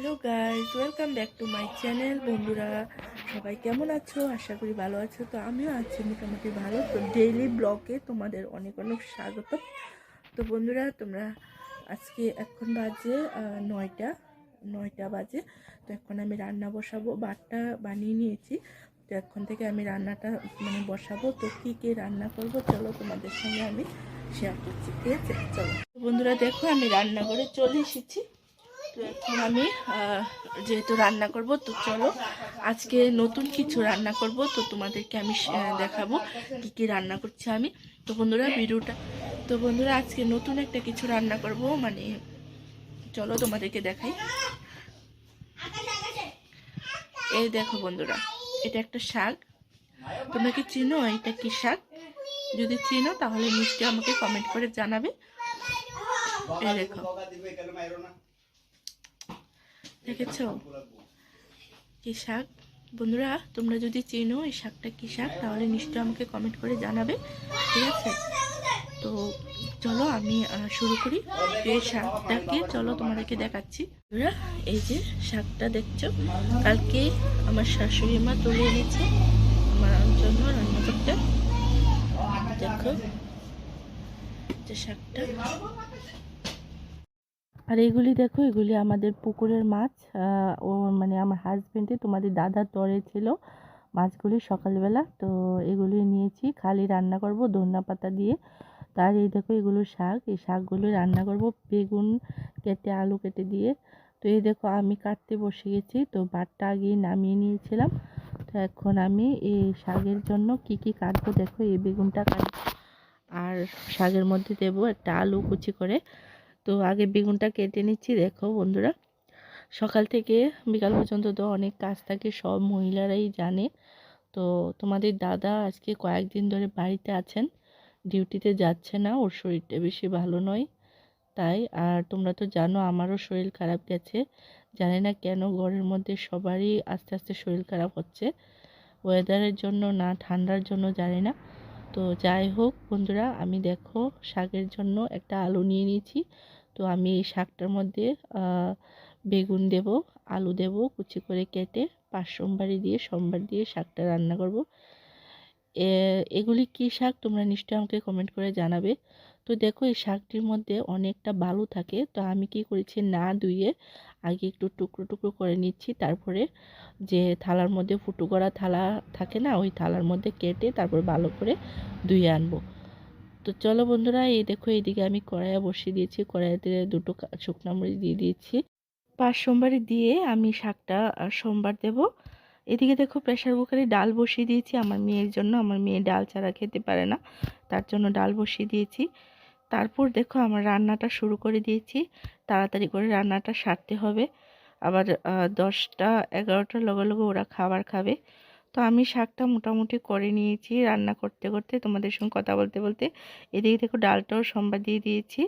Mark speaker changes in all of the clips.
Speaker 1: Hello guys welcome back to my channel বন্ধুরা। সবাই কেমন আছো? আশা করি ভালো আছো। তো আমিও আছি মোটামুটি ভালো। তো ডেইলি ব্লগে তোমাদের অনেক অনেক স্বাগত। তো বন্ধুরা, তোমরা আজকে এখন বাজে নয়টা নয়টা বাজে। তো এখন আমি রান্না বসাবো। বাটটা বানিয়ে নিয়েছি। তো এখন থেকে আমি রান্নাটা মানে বসাবো। তো কী কী রান্না করব চলো তোমাদের সঙ্গে আমি শেয়ার করছি। ঠিক আছে? চলো। বন্ধুরা, দেখো আমি রান্নাঘরে চলে এসেছি। এখন আমি যেহেতু রান্না করব, তো চলো আজকে নতুন কিছু রান্না করব। তো তোমাদেরকে আমি দেখাবো কি কি রান্না করছি আমি। তো বন্ধুরা, ভিডিওটা, তো বন্ধুরা, আজকে নতুন একটা কিছু রান্না করব। মানে চলো তোমাদেরকে দেখাই। এই দেখো বন্ধুরা, এটা একটা শাক। তোমরা কি চিনো এটা কি শাক? যদি চিনো, তাহলে নিশ্চয়ই আমাকে কমেন্ট করে জানাবে। এই দেখো। দেখেছ? কি শাক? বন্ধুরা, তোমরা যদি চেনো এই শাকটা কি শাক, তাহলে নিশ্চয়ই আমাকে কমেন্ট করে জানাবে, ঠিক আছে? তো চলো আমি শুরু করি। এই শাকটাকে চলো তোমাদেরকে দেখাচ্ছি। বন্ধুরা, এই যে শাকটা দেখছ, কালকে আমার শাশুড়ি মা তুলে এনেছে। আমার জন্য রান্না করতে। দেখো, যে শাকটা আর এগুলি দেখো, এগুলি আমাদের পুকুরের মাছ। ও মানে আমার হাজবেন্ডে তোমাদের দাদার তরে ছিল মাছগুলি সকালবেলা। তো এগুলি নিয়েছি, খালি রান্না করব ধন্যা পাতা দিয়ে। তার এই দেখো এগুলো শাক, এই শাকগুলো রান্না করব বেগুন কেটে, আলু কেটে দিয়ে। তো এই দেখো আমি কাটতে বসে গেছি, তো বাটটা আগে নামিয়ে নিয়েছিলাম। তো এখন আমি এই শাকের জন্য কি কি কাটবো দেখো, এই বেগুনটা কাটবো আর শাকের মধ্যে দেবো একটা আলু কুচি করে। তো আগে বেগুনটা কেটে নিচ্ছি, দেখো বন্ধুরা। সকাল থেকে বিকাল পর্যন্ত তো অনেক কাজ থাকে, সব মহিলারাই জানে। তো তোমাদের দাদা আজকে কয়েকদিন ধরে বাড়িতে আছেন, ডিউটিতে যাচ্ছে না, ওর শরীরটা বেশি ভালো নয়। তাই, আর তোমরা তো জানো আমারও শরীর খারাপ গেছে। জানি না কেন ঘরের মধ্যে সবারই আস্তে আস্তে শরীর খারাপ হচ্ছে। ওয়েদারের জন্য না, ঠান্ডার জন্য জানি না। তো যাই হোক বন্ধুরা, আমি দেখো শাকের জন্য একটা আলু নিয়ে নিয়েছি। তো আমি এই শাকটার মধ্যে বেগুন দেব, আলু দেব কুচি করে কেটে, পাঁচ সোমবারি দিয়ে, সোমবার দিয়ে শাকটা রান্না করব। এগুলি কী শাক? তোমরা নিশ্চয়ই আমাকে কমেন্ট করে জানাবে। তো দেখো, এই শাকটির মধ্যে অনেকটা বালু থাকে। তো আমি কি করেছি? না ধুয়ে আগে একটু টুকরো টুকরো করে নিচ্ছি। তারপরে যে থালার মধ্যে ফুটো করা থালা থাকে না, ওই থালার মধ্যে কেটে তারপর ভালো করে ধুয়ে আনব। তো চলো বন্ধুরা, এই দেখো, এইদিকে আমি কড়াইয়া বসিয়ে দিয়েছি। কড়াইতে দুটো শুকনো দিয়ে দিয়েছি। পাঁচ সোমবারে দিয়ে আমি শাকটা সোমবার দেব। এদিকে দেখো প্রেশার কুকারে ডাল বসিয়ে দিয়েছি। আমার মেয়ের জন্য, আমার মেয়ে ডাল ছাড়া খেতে পারে না, তার জন্য ডাল বসিয়ে দিয়েছি। তারপর দেখো আমার রান্নাটা শুরু করে দিয়েছি। তাড়াতাড়ি করে রান্নাটা সারতে হবে। আবার দশটা এগারোটার লগে লগে ওরা খাবার খাবে। তো আমি শাকটা মোটামুটি করে নিয়েছি রান্না করতে করতে। তোমাদের সঙ্গে কথা বলতে বলতে এদিকে দেখো ডালটাও সোমবার দিয়ে দিয়েছি।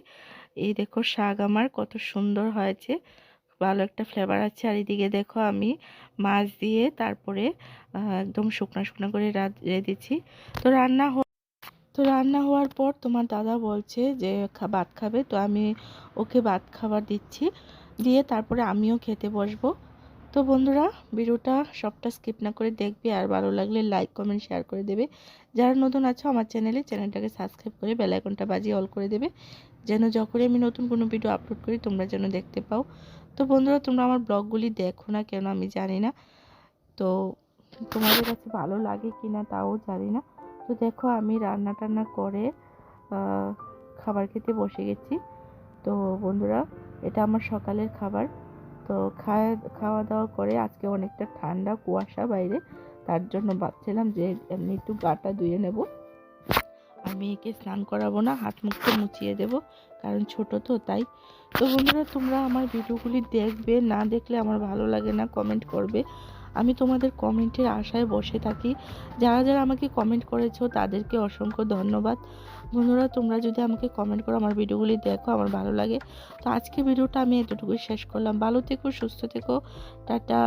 Speaker 1: এই দেখো শাক আমার কত সুন্দর হয়েছে। ভালো একটা ফ্লেভার আছে। আর এদিকে দেখো আমি মাছ দিয়ে তারপরে একদম শুকনো শুকনো করে দিচ্ছি। তো রান্না তো রান্না হওয়ার পর তোমার দাদা বলছে যে ভাত খাবে। তো আমি ওকে ভাত খাবার দিচ্ছি। দিয়ে তারপরে আমিও খেতে বসবো। তো বন্ধুরা, ভিডিওটা সবটা স্কিপ না করে দেখবে। আর ভালো লাগলে লাইক কমেন্ট শেয়ার করে দেবে। যারা নতুন আছো, আমার চ্যানেলে চ্যানেলটাকে সাবস্ক্রাইব করে বেল আইকনটা বাজিয়ে অল করে দেবে। যেন যখনই আমি নতুন কোনো ভিডিও আপলোড করি, তোমরা যেন দেখতে পাও। তো বন্ধুরা, তোমরা আমার ব্লগগুলি দেখো না কেন আমি জানি না। তো তোমাদের কাছে ভালো লাগে কি না তাও জানি না। তো দেখো, আমি রান্না টান্না করে খাবার খেতে বসে গেছি। তো বন্ধুরা, এটা আমার সকালের খাবার। তো খাওয়া খাওয়া দাওয়া করে আজকে অনেকটা ঠান্ডা কুয়াশা বাইরে। তার জন্য ভাবছিলাম যে এমনি একটু গাটা ধুয়ে নেব। আমি একে স্নান করাবো না, হাত মুখটা মুছিয়ে দেব, কারণ ছোট তো তাই। তো বন্ধুরা, তোমরা আমার ভিডিওগুলি দেখবে, না দেখলে আমার ভালো লাগে না কমেন্ট করবে। আমি তোমাদের কমেন্টের আশায় বসে থাকি। যারা যারা আমাকে কমেন্ট করেছ, তাদেরকে অসংখ্য ধন্যবাদ। বন্ধুরা, তোমরা যদি আমাকে কমেন্ট করো, আমার ভিডিওগুলি দেখো, আমার ভালো লাগে। তো আজকে ভিডিওটা আমি এতটুকুই শেষ করলাম। ভালো থেকো, সুস্থ থেকো। টাটা।